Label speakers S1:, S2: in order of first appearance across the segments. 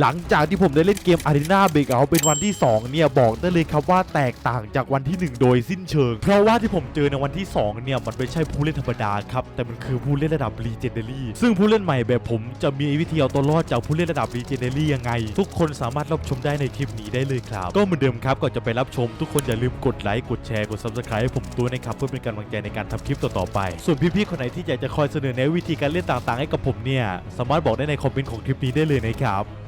S1: หลังจากที่ผมได้เล่นเกม Arena Breakout เป็นวันที่ 2 เนี่ย บอกได้เลยครับว่าแตกต่างจากวันที่ 1 โดยสิ้นเชิง เพราะว่าที่ผมเจอในวันที่ 2 เนี่ย มันไม่ใช่ผู้เล่นธรรมดาครับ แต่มันคือผู้เล่นระดับ Legendary ซึ่งผู้เล่นใหม่แบบผมจะมีวิธีเอาตัวรอดจากผู้เล่นระดับ Legendary ยังไง ทุกคนสามารถรับชมได้ในคลิปนี้ได้เลยครับ ก็เหมือนเดิมครับก่อนจะไปรับชม ทุกคนอย่าลืมกดไลค์กดแชร์กด Subscribe ให้ผมด้วนะครับเพื่อเป็นกำลังใจในการทำคลิปต่อๆไป ส่วนพี่ๆคนไหนที่อยากจะคอยเสนอแนะวิธีการเล่นต่างๆ ให้กับผมเนี่ยสามารถบอกได้ในคอมเมนต์ของคลิปนี้ได้เลยนะครับ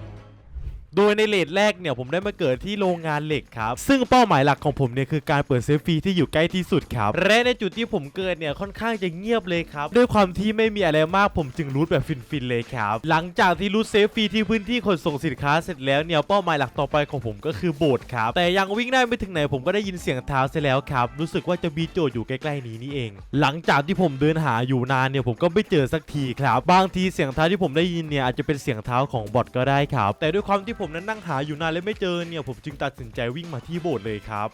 S1: โดยในเลทแรกเนี่ยผมได้มาเกิดที่โรงงานเหล็กครับ ซึ่งเป้าหมายหลักของผมเนี่ยคือการเปิดเซฟฟรีที่อยู่ใกล้ที่สุดครับ และในจุดที่ผมเกิดเนี่ยค่อนข้างจะเงียบเลยครับ ด้วยความที่ไม่มีอะไรมากผมจึงรูทแบบฟินๆเลยครับ หลังจากที่รูทเซฟฟรีที่พื้นที่ขนส่งสินค้าเสร็จแล้วเนี่ยเป้าหมายหลักต่อไปของผมก็คือโบสถ์ครับ แต่ยังวิ่งได้ไม่ถึงไหนผมก็ได้ยินเสียงเท้าเสียแล้วครับ รู้สึกว่าจะมีโจทย์อยู่ใกล้ๆนี้นี่เอง หลังจากที่ผมเดินหาอยู่นานเนี่ยผมก็ไม่เจอสักทีครับ บางทีเสียงเท้าที่ผมได้ยินเนี่ยอาจจะเป็นเสียงเท้าของบอทก็ได้ครับ แต่ด้วยความที่ผมนั้นนั่งหาอยู่นานและไม่เจอเนี่ยผมจึงตัดสินใจวิ่งมาที่โบสถ์เลยครับ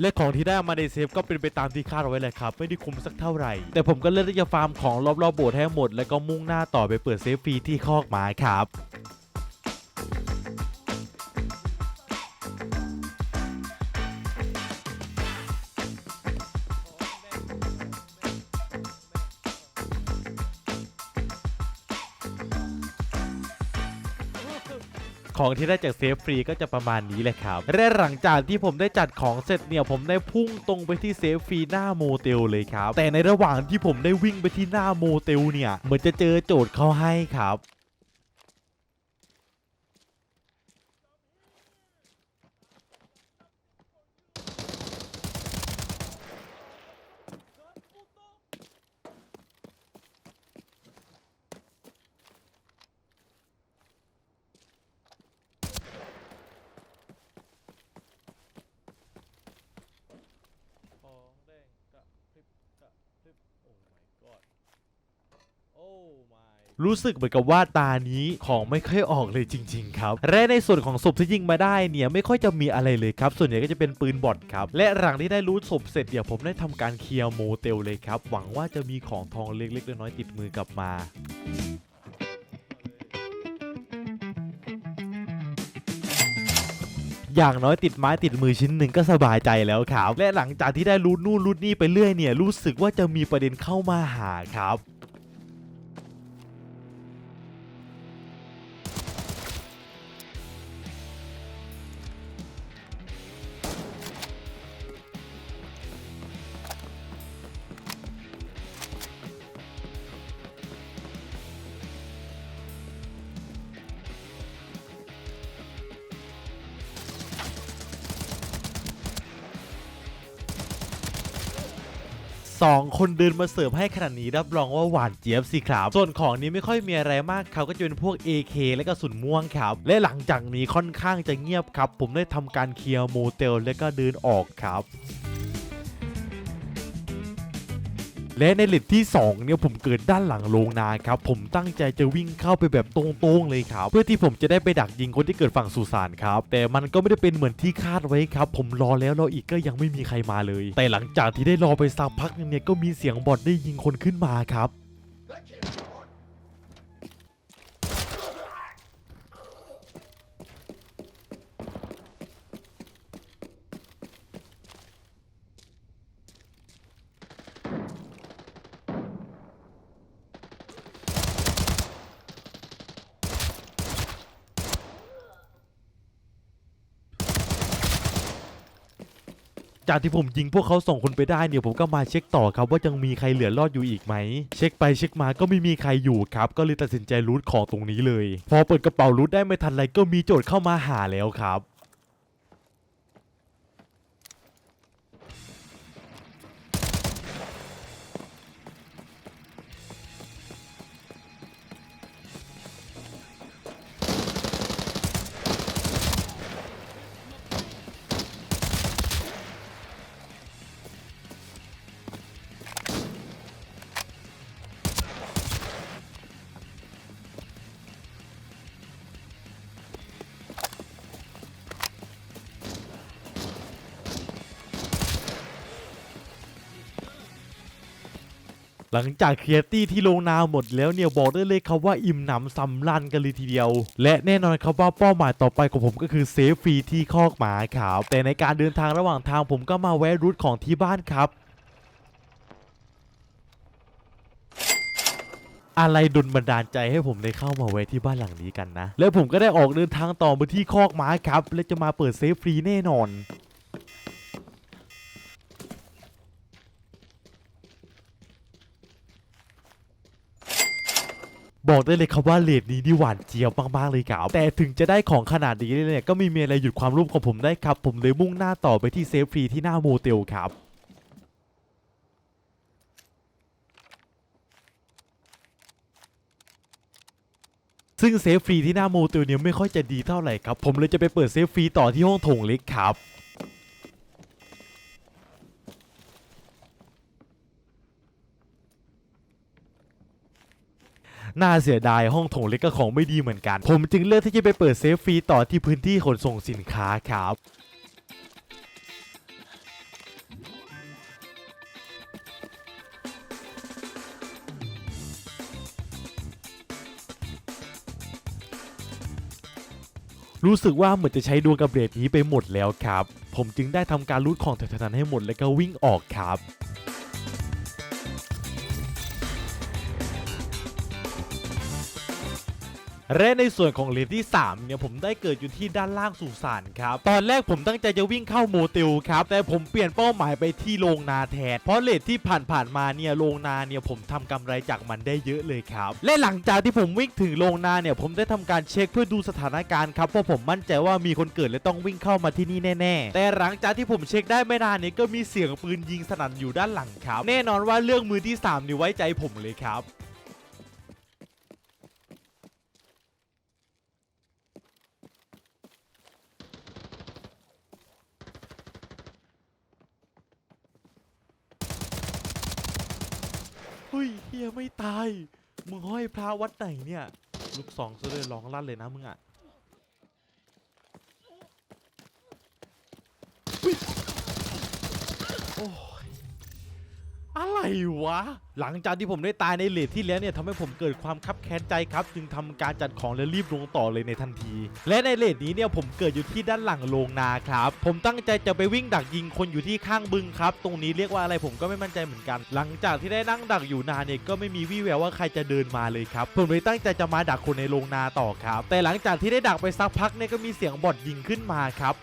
S1: และของที่ได้มาในเซฟก็เป็นไปตามที่คาดเอาไว้เลยครับ ไม่ได้คุ้มสักเท่าไหร่ แต่ผมก็เลือกที่จะฟาร์มของรอบๆโบสถ์ให้หมด แล้วก็มุ่งหน้าต่อไปเปิดเซฟฟรีที่คอกหมาครับ ของที่ได้จากเซฟฟรีก็จะประมาณนี้แหละครับและหลังจากที่ผมได้จัดของเสร็จเนี่ยผมได้พุ่งตรงไปที่เซฟฟรีหน้าโมเตลเลยครับแต่ในระหว่างที่ผมได้วิ่งไปที่หน้าโมเตลเนี่ยเหมือนจะเจอโจทย์เขาให้ครับ ของแดงกระพริบกระพริบโอ้ my god โอ้ my รู้สึกเหมือนกับว่าตานี้ของไม่ค่อยออกเลยจริง ๆ ครับ และในส่วนของศพที่ยิงมาได้เนี่ยไม่ค่อยจะมีอะไรเลยครับ ส่วนใหญ่ก็จะเป็นปืนบอดครับ และหลังที่ได้รู้ศพเสร็จเดี๋ยวผมได้ทำการเคลียร์โมเตลเลยครับ หวังว่าจะมีของทองเล็กๆน้อยๆติดมือกลับมาอย่างน้อยติดไม้ติดมือชิ้นหนึ่งก็สบายใจแล้วครับ และหลังจากที่ได้รูดนู่นรูดนี่ไปเรื่อยเนี่ยรู้สึกว่าจะมีประเด็นเข้ามาหาครับ สองคนเดินมาเสิร์ฟให้ขนาดนี้รับรองว่าหวานเจี๊ยบสิครับส่วนของนี้ไม่ค่อยมีอะไรมากเขาก็จะเป็นพวก AK และกระสุนม่วงครับและหลังจากนี้ค่อนข้างจะเงียบครับ ผมได้ทำการเคลียร์โมเตลและก็เดินออกครับ และในเลทที่ 2 เนี่ยผมเกิดด้านหลังโรงนาครับผมตั้งใจจะวิ่งเข้าไปแบบตรงๆเลยครับเพื่อที่ผมจะได้ไปดักยิงคนที่เกิดฝั่งสุสานครับแต่มันก็ไม่ได้เป็นเหมือนที่คาดไว้ครับผมรอแล้วรออีกก็ยังไม่มีใครมาเลย แต่หลังจากที่ได้รอไปสักพักหนึงเนี่ยก็มีเสียงบอดได้ยิงคนขึ้นมาครับ จากที่ผมยิงพวกเขาส่งคนไปได้เนี่ยผมก็มาเช็คต่อครับว่ายังมีใครเหลือรอดอยู่อีกไหม เช็คไปเช็คมาก็ไม่มีใครอยู่ครับ ก็เลยตัดสินใจรูทของตรงนี้เลย พอเปิดกระเป๋ารูทได้ไม่ทันไรก็มีโจทย์เข้ามาหาแล้วครับ หลังจากเคลียร์ตี้ที่โรงนาหมดแล้วเนี่ยบอกได้เลยครับว่าอิ่มหนำสำรันกันเลยทีเดียว และแน่นอนครับว่าเป้าหมายต่อไปของผมก็คือเซฟฟรีที่คอกหมาครับแต่ในการเดินทางระหว่างทางผมก็มาแวะรูทของที่บ้านครับอะไรดลบันดาลใจให้ผมได้เข้ามาแวะที่บ้านหลังนี้กันนะ แล้วผมก็ได้ออกเดินทางต่อมาที่คอกม้าครับ และจะมาเปิดเซฟฟรีแน่นอน บอกได้เลยครับว่าเลดนี้นี่หวานเจี๊ยบมากๆเลยครับแต่ถึงจะได้ของขนาดนี้เนี่ยก็ไม่มีอะไรหยุดความรูปของผมได้ครับผมเลยมุ่งหน้าต่อไปที่เซฟฟรีที่หน้าโมเตลครับซึ่งเซฟฟรีที่หน้าโมเตลเนี่ยไม่ค่อยจะดีเท่าไหร่ครับผมเลยจะไปเปิดเซฟฟรีต่อที่ห้องโถงเล็กครับ น่าเสียดายห้องโถงเล็กก็ของไม่ดีเหมือนกัน ผมจึงเลือกที่จะไปเปิดเซฟฟรีต่อที่พื้นที่ขนส่งสินค้าครับรู้สึกว่าเหมือนจะใช้ดวงกับเบรดนี้ไปหมดแล้วครับ ผมจึงได้ทำการรูดของแถวๆนั้นให้หมดแล้วก็วิ่งออกครับ และในส่วนของเลนที่ 3 เนี่ยผมได้เกิดอยู่ที่ด้านล่างสุสานครับตอนแรกผมตั้งใจจะวิ่งเข้าโมเตลครับแต่ผมเปลี่ยนเป้าหมายไปที่โรงนาแทนเพราะเลทที่ผ่านๆมาเนี่ยโรงนาเนี่ยผมทำกำไรจากมันได้เยอะเลยครับและหลังจากที่ผมวิ่งถึงโรงนาเนี่ยผมได้ทำการเช็คเพื่อดูสถานการณ์ครับเพราะผมมั่นใจว่ามีคนเกิดและต้องวิ่งเข้ามาที่นี่แน่ๆ แต่หลังจากที่ผมเช็คได้ไม่นานเนี่ยก็มีเสียงปืนยิงสนั่นอยู่ด้านหลังครับ แน่นอนว่าเรื่องมือที่สามนี่ไว้ใจผมเลยครับ ฮ้ยเฮียไม่ตาย มึงห้อยพระวัดไหนเนี่ย ลูกสองซะเลยร้องลั่นเลยนะมึงอะอุ๊ยโอ้ย อะไรวะ หลังจากที่ผมได้ตายในเลทที่แล้วเนี่ยทำให้ผมเกิดความคับแค้นใจครับ จึงทำการจัดของและรีบลงต่อเลยในทันที และในเลทนี้เนี่ยผมเกิดอยู่ที่ด้านหลังโรงนาครับ ผมตั้งใจจะไปวิ่งดักยิงคนอยู่ที่ข้างบึงครับ ตรงนี้เรียกว่าอะไรผมก็ไม่มั่นใจเหมือนกัน หลังจากที่ได้นั่งดักอยู่นานเนี่ยก็ไม่มีวี่แววว่าใครจะเดินมาเลยครับผมเลยตั้งใจจะมาดักคนในโรงนาต่อครับ แต่หลังจากที่ได้ดักไปสักพักเนี่ยก็มีเสียงบอดยิงขึ้นมาครับ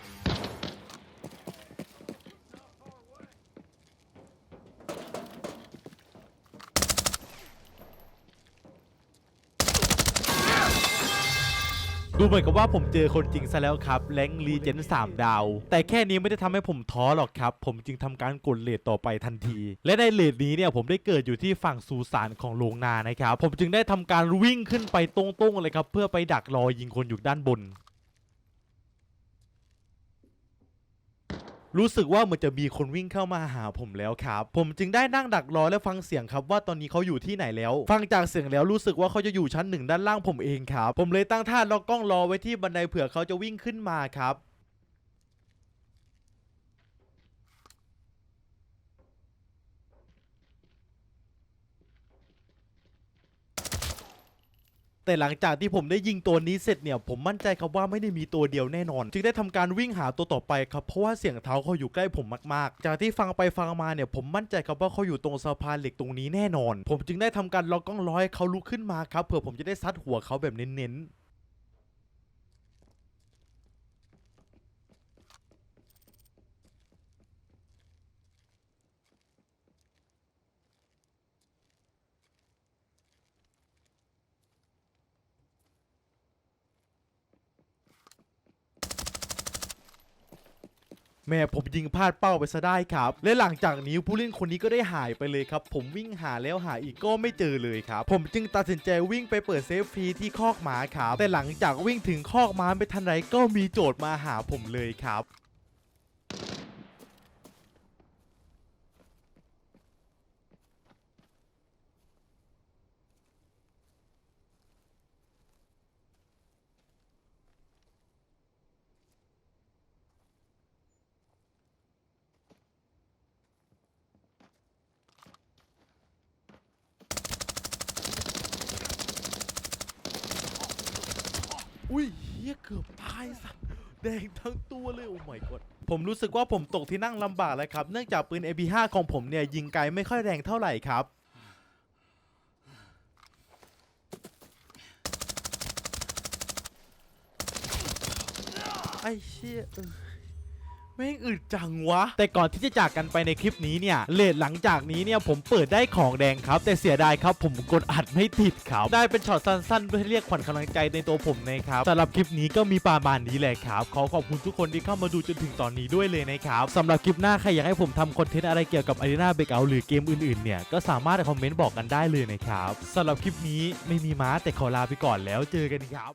S1: เหมือนกับว่าผมเจอคนจริงซะแล้วครับแรงรีเจนสามดาว แต่แค่นี้ไม่ได้ทำให้ผมท้อหรอกครับ ผมจึงทำการกดเลทต่อไปทันที และในเลทนี้เนี่ยผมได้เกิดอยู่ที่ฝั่งซูสานของโรงนานะครับ ผมจึงได้ทำการวิ่งขึ้นไปตรงๆเลยครับ เพื่อไปดักรอยิงคนอยู่ด้านบน รู้สึกว่าเหมือนจะมีคนวิ่งเข้ามาหาผมแล้วครับ ผมจึงได้นั่งดักรอและฟังเสียงครับว่าตอนนี้เขาอยู่ที่ไหนแล้ว ฟังจากเสียงแล้วรู้สึกว่าเขาจะอยู่ชั้นหนึ่งด้านล่างผมเองครับ ผมเลยตั้งท่าล็อกกล้องรอไว้ที่บันไดเผื่อเขาจะวิ่งขึ้นมาครับ แต่หลังจากที่ผมได้ยิงตัวนี้เสร็จเนี่ย ผมมั่นใจครับว่าไม่ได้มีตัวเดียวแน่นอน จึงได้ทำการวิ่งหาตัวต่อไปครับเพราะว่าเสียงเท้าเขาอยู่ใกล้ผมมากๆ จากที่ฟังไปฟังมาเนี่ย ผมมั่นใจครับว่าเขาอยู่ตรงสะพานเหล็กตรงนี้แน่นอน ผมจึงได้ทำการล็อกกล้องร้อยเขาลุกขึ้นมาครับเผื่อผมจะได้ซัดหัวเขาแบบเน้นๆ แม่ผมยิงพลาดเป้าไปซะได้ครับ และหลังจากนี้ผู้เล่นคนนี้ก็ได้หายไปเลยครับ ผมวิ่งหาแล้วหาอีกก็ไม่เจอเลยครับ ผมจึงตัดสินใจวิ่งไปเปิดเซฟฟรีที่คอกหมาครับแต่หลังจากวิ่งถึงคอกหมาไปทันไรก็มีโจทย์มาหาผมเลยครับ ผ เกือบตายสัตว์แดงทั้งตัวเลยโอ้ my god ผมรู้สึกว่าผมตกที่นั่งลำบากเลยครับ เนื่องจากปืน AP5 ของผมเนี่ยยิงไกลไม่ค่อยแรงเท่าไหร่ครับ ไอ้เชี่ยเออ แม่งอึดจังวะ แต่ก่อนที่จะจากกันไปในคลิปนี้เนี่ยเลทหลังจากนี้เนี่ยผมเปิดได้ของแดงครับ แต่เสียดายครับผมกดอัดไม่ติดครับได้เป็นช็อตสั้นๆ เพื่อเรียกขวัญกำลังใจในตัวผมนะครับสำหรับคลิปนี้ก็มีประมาณนี้แหละครับ ขอขอบคุณทุกคนที่เข้ามาดูจนถึงตอนนี้ด้วยเลยนะครับสำหรับคลิปหน้าใครอยากให้ผมทำคอนเทนต์อะไรเกี่ยวกับ Arena Breakout หรือเกมอื่นๆเนี่ยก็สามารถคอมเมนต์บอกกันได้เลยนะครับสำหรับคลิปนี้ไม่มีม้าแต่ขอลาไปก่อนแล้วเจอกันครับ